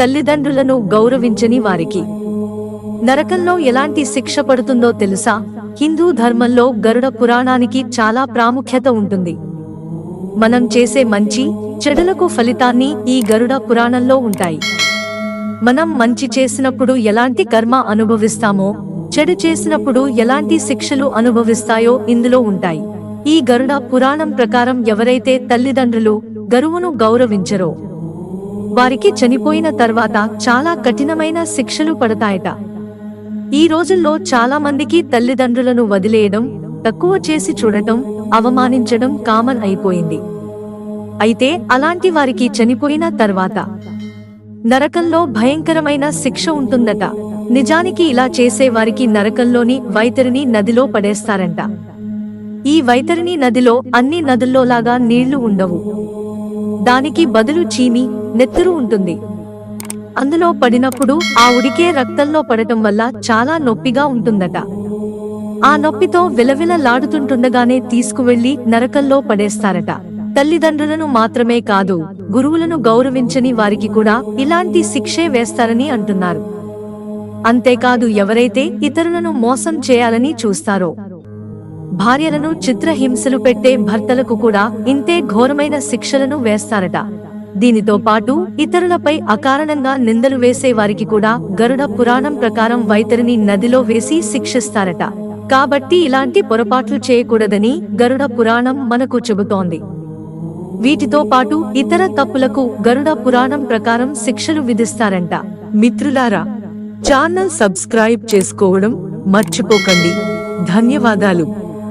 తల్లిదండ్రులను గౌరవించని వారికి. నరకంలో ఎలాంటి శిక్ష పడుతుందో తెలుసా? హిందూ ధర్మంలో గరుడ పురాణానికి చాలా ప్రాముఖ్యత ఉంటుంది. మనం చేసే మంచి చెడులకు ఫలితాన్ని ఈ గరుడ పురాణంలో ఉంటాయి. మనం మంచి చేసినప్పుడు ఎలాంటి కర్మ అనుభవిస్తామో చెడు చేసినప్పుడు ఎలాంటి శిక్షలు అనుభవిస్తాయో ఇందులో ఉంటాయి. ఈ గరుడ పురాణం ప్రకారం ఎవరైతే తల్లిదండ్రులు గరువును గౌరవించరో వారికి చనిపోయిన తర్వాత చాలా కఠినమైన శిక్షలు పడతాయట. ఈ రోజుల్లో చాలా మందికి తల్లిదండ్రులను వదిలేయడం తక్కువ చేసి చూడటం అవమానించడం కామన్ అయిపోయింది. అయితే అలాంటి వారికి చనిపోయిన తర్వాత నరకంలో భయంకరమైన శిక్ష ఉంటుందట. నిజానికి ఇలా చేసే వారికి నరకంలోని వైతరిని నదిలో పడేస్తారంట. ఈ వైతరిని నదిలో అన్ని నదుల్లోలాగా నీళ్ళు ఉండవు. దానికి బదులు చీమి నెత్తురు ఉంటుంది. అందులో పడినప్పుడు ఆ ఉడికే రక్తంలో పడటం వల్ల చాలా నొప్పిగా ఉంటుందట. ఆ నొప్పితో విలవిలలాడుతుంటుండగానే తీసుకువెళ్ళి నరకంలో పడేస్తారట. తల్లిదండ్రులను మాత్రమే కాదు గురువులను గౌరవించని వారికి కూడా ఇలాంటి శిక్షే వేస్తారని అంటున్నారు. అంతేకాదు ఎవరైతే ఇతరులను మోసం చేయాలని చూస్తారో భార్యలను చిత్రహింసలు పెట్టే భర్తలకు కూడా ఇంతే ఘోరమైన శిక్షలను వేస్తారట. దీనితో పాటు ఇతరులపై అకారణంగా నిందలు వేసే వారికి కూడా గరుడ పురాణం ప్రకారం వైతరిని నదిలో వేసి శిక్షిస్తారట. కాబట్టి ఇలాంటి పొరపాట్లు చేయకూడదని గరుడ పురాణం మనకు చెబుతోంది. వీటితో పాటు ఇతర తప్పులకు గరుడ పురాణం ప్రకారం శిక్షలు విధిస్తారంట. మిత్రులారా ఛానల్ సబ్స్క్రైబ్ చేసుకోవడం మర్చిపోకండి. ధన్యవాదాలు.